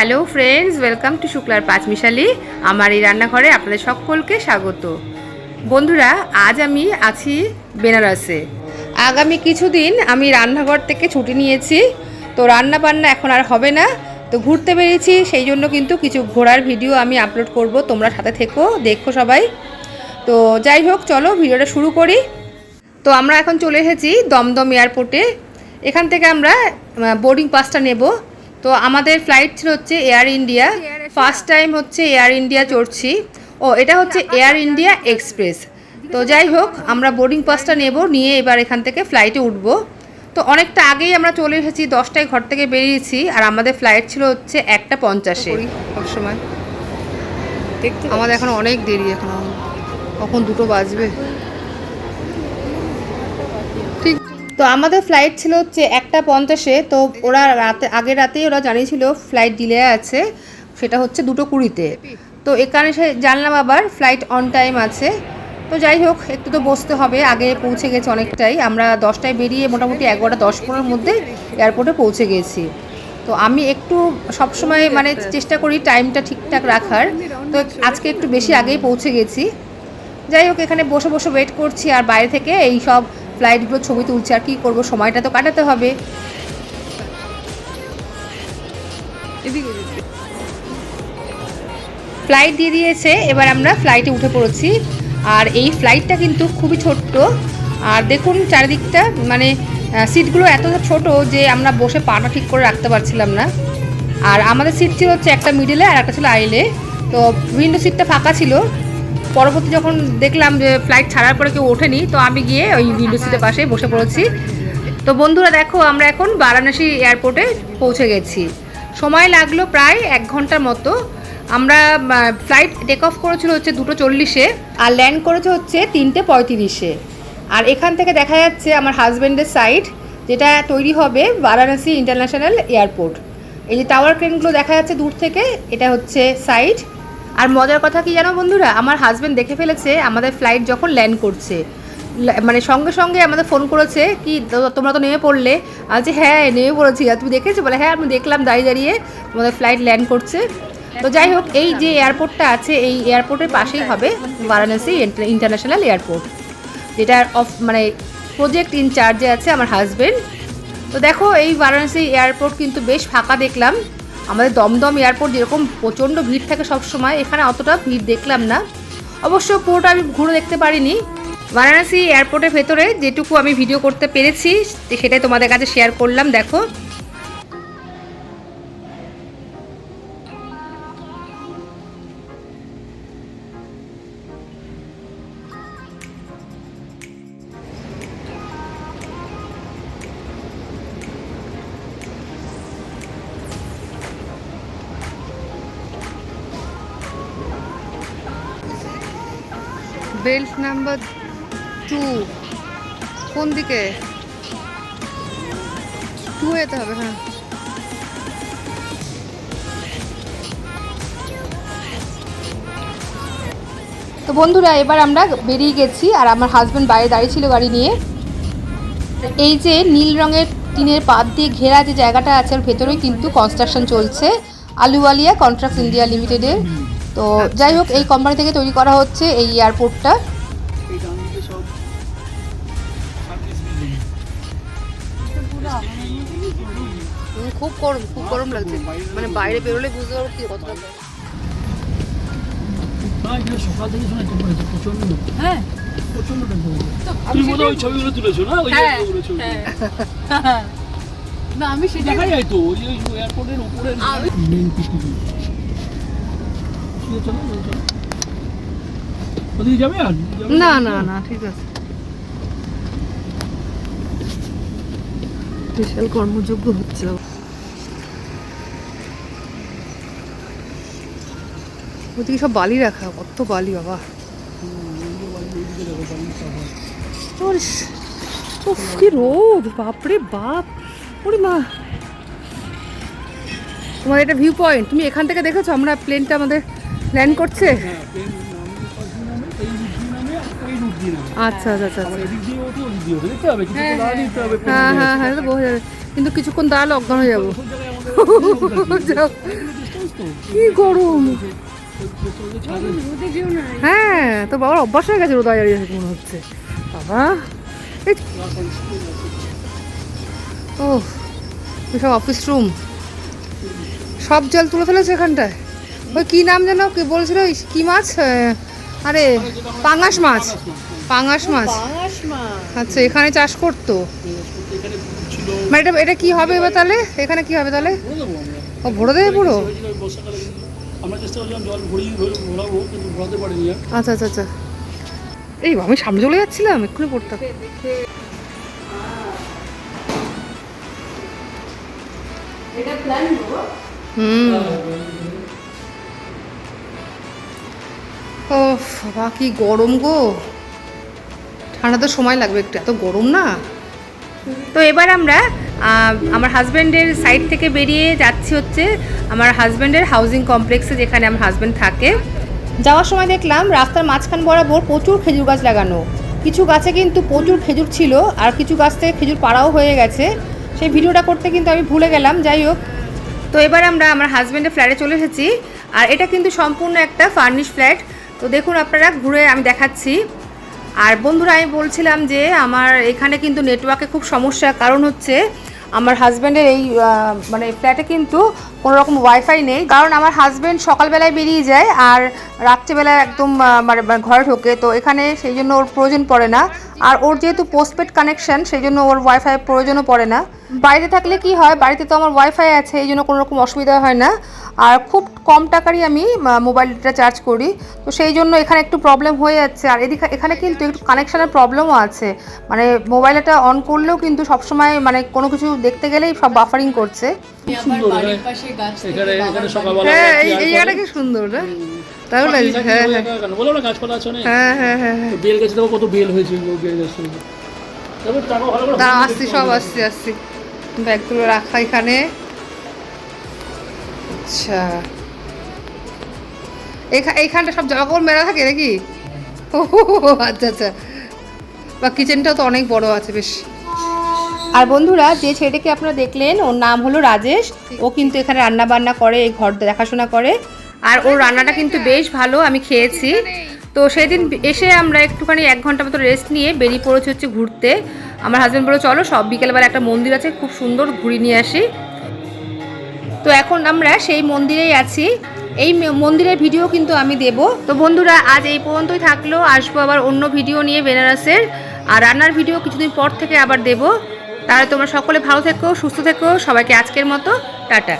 Hello friends, welcome to শুক্লার পাঁচমিশালি আমার এই রান্নাঘরে আপনাদের সকলকে স্বাগত। বন্ধুরা, আজ আমি আছি বেনারসে। আগামী কিছুদিন আমি রান্নাঘর থেকে ছুটি নিয়েছি, তো রান্না বান্না এখন আর হবে না, তো ঘুরতে বেরিয়েছি, সেই জন্য কিন্তু কিছু ঘোরার ভিডিও আমি আপলোড করব, তোমরা সাথে থেকো, দেখো সবাই। তো যাই হোক, চলো ভিডিওটা শুরু করি। তো আমরা এখন চলে এসেছি দমদম এয়ারপোর্টে। এখান থেকে আমরা বোর্ডিং পাসটা নেব। তো আমাদের ফ্লাইট ছিল হচ্ছে এয়ার ইন্ডিয়া ফার্স্ট টাইম হচ্ছে এয়ার ইন্ডিয়া চড়ছি। ও এটা হচ্ছে এয়ার ইন্ডিয়া এক্সপ্রেস তো যাই হোক আমরা বোর্ডিং পাসটা নেব নিয়ে এবার এখান থেকে ফ্লাইটে উঠব। তো অনেকটা আগেই আমরা চলে এসেছি দশটায় ঘর থেকে বেরিয়েছি আর আমাদের ফ্লাইট ছিল হচ্ছে একটা পঞ্চাশে। সময়। আমাদের এখন অনেক দেরি এখন। কখন দুটো বাজবে ঠিক তো আমাদের ফ্লাইট ছিল হচ্ছে একটা পঞ্চাশে, তো ওরা রাতে, আগের রাতেই ওরা জানিয়েছিল ফ্লাইট ডিলে আছে, সেটা হচ্ছে দুটো কুড়িতে। তো এখানে সে জানলাম আবার ফ্লাইট অন টাইম আছে। তো যাই হোক, একটু তো বসতে হবে, আগে পৌঁছে গেছে অনেকটাই। আমরা দশটায় বেরিয়ে মোটামুটি এগারোটা দশ পনেরোর মধ্যে এয়ারপোর্টে পৌঁছে গেছি। তো আমি একটু সবসময় মানে চেষ্টা করি টাইমটা ঠিকঠাক রাখার। তো আজকে একটু বেশি আগেই পৌঁছে গেছি। যাই হোক, এখানে বসে বসে ওয়েট করছি আর বাইরে থেকে এই সব ফ্লাইটগুলো ছবি তুলছি, আর কী করব, সময়টা তো কাটাতে হবে। ফ্লাইট দিয়ে দিয়েছে, এবার আমরা ফ্লাইটে উঠে পড়েছি। আর এই ফ্লাইটটা কিন্তু খুবই ছোট্ট। আর দেখুন চারিদিকটা মানে সিটগুলো এত ছোট যে আমরা বসে পাটা ঠিক করে রাখতে পারছিলাম না। আর আমাদের সিট ছিল হচ্ছে একটা মিডিলে আর একটা ছিল আইলে তো উইন্ডো সিটটা ফাঁকা ছিল। পরবর্তী যখন দেখলাম যে ফ্লাইট ছাড়ার পরে কেউ ওঠেনি, তো আমি গিয়ে ওই উইন্ডো সিটের পাশে বসে পড়েছি। তো বন্ধুরা দেখো, আমরা এখন বারাণসী এয়ারপোর্টে পৌঁছে গেছি। সময় লাগল প্রায় এক ঘণ্টার মতো। আমরা ফ্লাইট টেক অফ করেছিল হচ্ছে দুটো চল্লিশে, আর ল্যান্ড করেছে হচ্ছে তিনটে পঁয়ত্রিশে। আর এখান থেকে দেখা যাচ্ছে আমার হাজব্যান্ডের সাইড যেটা তৈরি হবে বারাণসী ইন্টারন্যাশনাল এয়ারপোর্ট এই যে টাওয়ার ক্রেনগুলো দেখা যাচ্ছে দূর থেকে, এটা হচ্ছে সাইড আর মজার কথা কি জানো বন্ধুরা? আমার হাজব্যান্ড দেখে ফেলেছে আমাদের ফ্লাইট যখন ল্যান্ড করছে। মানে সঙ্গে সঙ্গে আমাদের ফোন করেছে কি তোমরা তো নেমে পড়লে? বলছি হ্যাঁ নেমে পড়েছি। আর তুমি দেখেছ? বলে হ্যাঁ আমি দেখলাম দাঁড়িয়ে দাঁড়িয়ে তোমাদের ফ্লাইট ল্যান্ড করছে। তো যাই হোক এই যে এয়ারপোর্টটা আছে এই এয়ারপোর্টের পাশেই হবে বারাণসী ইন্টারন্যাশনাল এয়ারপোর্ট যেটার অফ মানে প্রজেক্ট ইনচার্জে আছে আমার হাজবেন্ড তো দেখো এই বারাণসী এয়ারপোর্ট কিন্তু বেশ ফাঁকা দেখলাম। আমাদের দমদম এয়ারপোর্ট যেরকম প্রচণ্ড ভিড় থাকে সবসময় এখানে অতটা ভিড় দেখলাম না। অবশ্য পুরোটা আমি ঘুরে দেখতে পারিনি। বারাণসী এয়ারপোর্টের ভেতরে যেটুকু আমি ভিডিও করতে পেরেছি, সেটাই তোমাদের কাছে শেয়ার করলাম, দেখো। Belt number two. কোন দিকে? টু যেতে হবে হ্যাঁ। তো বন্ধুরা, এবার আমরা বেরিয়ে গেছি আর আমার হাজব্যান্ড বাইরে দাঁড়িয়ে ছিল গাড়ি নিয়ে। এই যে নীল রঙের টিনের পাত দিয়ে ঘেরা যে জায়গাটা আছে, ওর ভেতরেই কিন্তু কনস্ট্রাকশন চলছে। আলুওয়ালিয়া কন্ট্রাক্ট ইন্ডিয়া লিমিটেডের। তো যাই হোক এই কোম্পানি থেকে তৈরি করা হচ্ছে এই এয়ারপোর্টটা খুব গরম খুব গরম লাগছে। মানে বাইরে বেরোলে বুঝতে পারব কি কতটা গরম। না, এখানে সকাল থেকে শোনা প্রচণ্ড হ্যাঁ। প্রচণ্ড টেম্পারেচার তুমি বোধহয় ওই ছবিগুলো তুলেছো না? ওই হ্যাঁ, জায়গাগুলো না আমি সেটা দেখা যায় তো ওই ওই এয়ারপোর্টের উপরে পিসিবি চলো চলো চলো। ওদিকে যাবে আর যাবে? না না না, ঠিক আছে। বিশাল কর্মযোগ্য হচ্ছে ওদিকে সব বালি রাখা, কত বালি, বাবা। কি রোদ, বাপরে বাপ। ওরে মা। তোমার এটা ভিউ পয়েন্ট তুমি এখান থেকে দেখেছ? আমরা প্লেনটা আমাদের ল্যান্ড করছে? হ্যাঁ। আচ্ছা আচ্ছা আচ্ছা দিতে হবে, হ্যাঁ হ্যাঁ। হ্যাঁ এটা বোঝা যাবে কিন্তু কিছুক্ষণ দাঁড়ালে অজ্ঞান হয়ে যাব। কি গরম। হ্যাঁ তো বাবার অভ্যাস হয়ে গেছে রোদা দাঁড়িয়ে মনে হচ্ছে। বাবা। ও সব অফিস রুম সব জল তুলে ফেলেছে এখানটায়? ওই কি নাম যেন কি বলছিল? কি মাছ? আরে পাঙাশ মাছ। পাঙাশ মাছ। আচ্ছা এখানে চাষ করতো? মানে এটা এটা কি হবে এবার তাহলে? এখানে কি হবে তাহলে? ও ভরে দেবে পুরো? আচ্ছা আচ্ছা আচ্ছা। এই আমি সামনে চলে যাচ্ছিলাম এক্ষুনি পড়তাম হুম। বাবা কি গরম গো। ঠান্ডা তো সময় লাগবে একটু এত গরম না। তো এবার আমরা আমার হাজব্যান্ডের সাইড থেকে বেরিয়ে যাচ্ছি হচ্ছে আমার হাজব্যান্ডের হাউজিং কমপ্লেক্সে যেখানে আমার হাজব্যান্ড থাকে। যাওয়ার সময় দেখলাম রাস্তার মাঝখান বরাবর প্রচুর খেজুর গাছ লাগানো। কিছু গাছে কিন্তু প্রচুর খেজুর ছিল আর কিছু গাছ থেকে খেজুর পাড়াও হয়ে গেছে। সেই ভিডিওটা করতে কিন্তু আমি ভুলে গেলাম যাই হোক। তো এবার আমরা আমার হাজব্যান্ডের ফ্ল্যাটে চলে এসেছি আর এটা কিন্তু সম্পূর্ণ একটা ফার্নিশ ফ্ল্যাট। তো দেখুন আপনারা, ঘুরে আমি দেখাচ্ছি। আর বন্ধুরা, আমি বলছিলাম যে আমার এখানে কিন্তু নেটওয়ার্কে খুব সমস্যা, কারণ হচ্ছে আমার হাজব্যান্ডের এই মানে ফ্ল্যাটে কিন্তু কোনো রকম ওয়াইফাই নেই। কারণ আমার হাজব্যান্ড সকালবেলায় বেরিয়ে যায় আর রাত্রিবেলায় একদম মানে মানে ঘরে ঢোকে। তো এখানে সেই জন্য ওর প্রয়োজন পড়ে না। আর ওর যেহেতু পোস্টপেড কানেকশন সেই জন্য ওর ওয়াইফাই প্রয়োজনও পড়ে না। বাড়িতে থাকলে কি হয়, বাড়িতে তো আমার ওয়াইফাই আছে, এই জন্য কোনো রকম অসুবিধা হয় না। আর খুব কম টাকারই আমি মোবাইলটা চার্জ করি। তো সেই জন্য এখানে একটু প্রবলেম হয়ে যাচ্ছে। আর এদিকে, এখানে কিন্তু একটু কানেকশানের প্রবলেমও আছে। মানে মোবাইলটা অন করলেও কিন্তু সবসময় মানে কোনো কিছু দেখতে গেলেই সব বাফারিং করছে। সুন্দর এখানে- পাশে গাছ থেকে এখানে এখানে সকালবেলা হ্যাঁ এই জায়গাটা কি সুন্দর না হ্যাঁ হ্যাঁ। একা একা? না। বলো না গাছপালা আছে অনেক। হ্যাঁ হ্যাঁ হ্যাঁ হ্যাঁ। বেল গাছে দেখো কত বেল হয়েছে বেল গাছ। থেকে তারপর টাকা ভালো করে দাঁড়া হলুদ আসছি সব। আসছি আসছি। ব্যাগগুলো রাখা এখানে। আচ্ছা। এইখানটা সব জামা কাপড় মেলা থাকে নাকি? ও আচ্ছা আচ্ছা। বা কিচেনটাও তো অনেক বড় আছে বেশ। আর বন্ধুরা, যে ছেলেটাকে আপনারা দেখলেন, ওর নাম হলো রাজেশ। ও কিন্তু এখানে রান্না বান্না করে, এই ঘর দেখাশোনা করে। আর ওর রান্নাটা কিন্তু বেশ ভালো, আমি খেয়েছি। তো সেদিন এসে আমরা একটুখানি এক ঘণ্টা মতো রেস্ট নিয়ে বেরিয়ে পড়েছি হচ্ছে ঘুরতে। আমার হাজব্যান্ড বলে চলো, সব বিকেলবেলা একটা মন্দির আছে, খুব সুন্দর ঘুরিয়ে নিয়ে আসি। তো এখন আমরা সেই মন্দিরেই আছি। এই মন্দিরের ভিডিও কিন্তু আমি দেব। তো বন্ধুরা, আজ এই পর্যন্তই থাকল। আসব আবার অন্য ভিডিও নিয়ে বেনারসের। আর রান্নার ভিডিও কিছুদিন পর থেকে আবার দেব। তাহলে তোমরা সকলে ভালো থেকো সুস্থ থেকো। সবাইকে আজকের মতো টাটা।